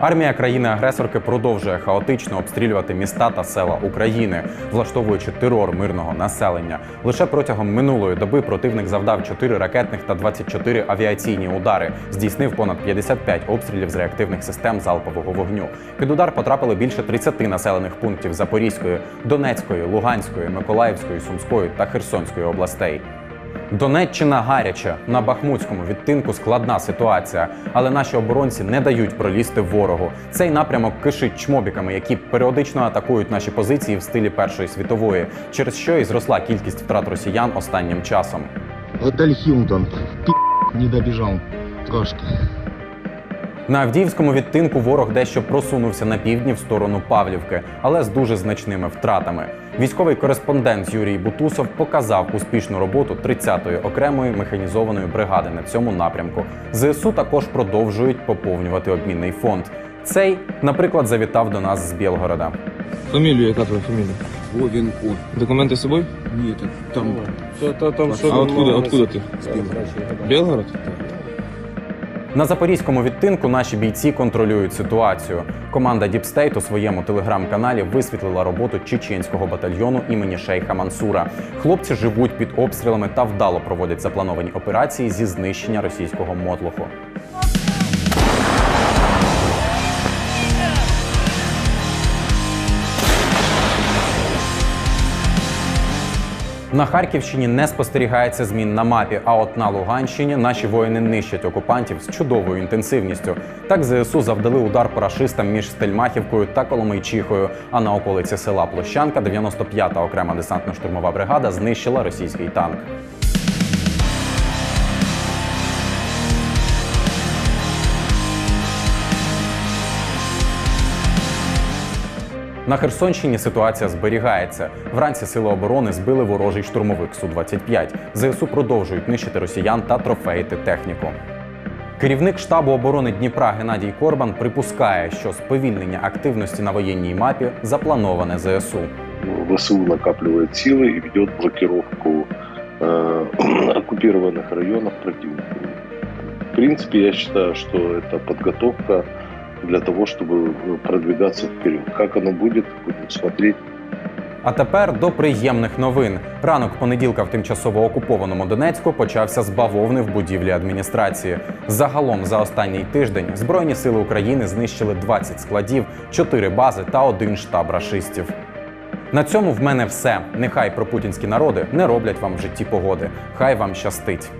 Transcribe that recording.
Армія країни-агресорки продовжує хаотично обстрілювати міста та села України, влаштовуючи терор мирного населення. Лише протягом минулої доби противник завдав 4 ракетних та 24 авіаційні удари, здійснив понад 55 обстрілів з реактивних систем залпового вогню. Під удар потрапили більше 30 населених пунктів Запорізької, Донецької, Луганської, Миколаївської, Сумської та Херсонської областей. Донеччина гаряча на бахмутському відтинку складна ситуація, але наші оборонці не дають пролізти ворогу. Цей напрямок кишить чмобіками, які періодично атакують наші позиції в стилі Першої світової, через що і зросла кількість втрат росіян останнім часом. Готель Хілтон. Пі не добіжав Трошки. На Авдіївському відтинку ворог дещо просунувся на півдні в сторону Павлівки, але з дуже значними втратами. Військовий кореспондент Юрій Бутусов показав успішну роботу 30-ї окремої механізованої бригади на цьому напрямку. ЗСУ також продовжують поповнювати обмінний фонд. Цей, наприклад, завітав до нас з Білгорода. Фамілію, яка твоя фамілія? Вовенко. Документи з собою? Нет, там Та, та, там що а откуда, откуда ти? Белгород? На запорізькому відтинку наші бійці контролюють ситуацію. Команда Діпстейт у своєму телеграм-каналі висвітлила роботу чеченського батальйону імені Шейха Мансура. Хлопці живуть під обстрілами та вдало проводять заплановані операції зі знищення російського мотлуху. На Харківщині не спостерігається змін на мапі. А от на Луганщині наші воїни нищать окупантів з чудовою інтенсивністю. Так ЗСУ завдали удар по рашистам між Стельмахівкою та Коломийчихою. А на околиці села Площанка 95-та окрема десантно-штурмова бригада знищила російський танк. На Херсонщині ситуація зберігається. Вранці сили оборони збили ворожий штурмовик Су-25. ЗСУ продовжують нищити росіян та трофеїти техніку. Керівник штабу оборони Дніпра Геннадій Корбан припускає, що сповільнення активності на воєнній мапі заплановане ЗСУ. ВСУ накапливает силы и ведет блокировку э, оккупированных районов противника. В принципе, я считаю, что это подготовка для того, чтобы продвигаться вперед. Как оно будет, будем смотреть. А тепер до приємних новин. Ранок понеділка в тимчасово окупованому Донецьку почався з бавовни в будівлі адміністрації. Загалом за останній тиждень Збройні сили України знищили 20 складів, 4 бази та один штаб рашистів. На цьому в мене все. Нехай пропутінські народи не роблять вам в житті погоди. Хай вам щастить.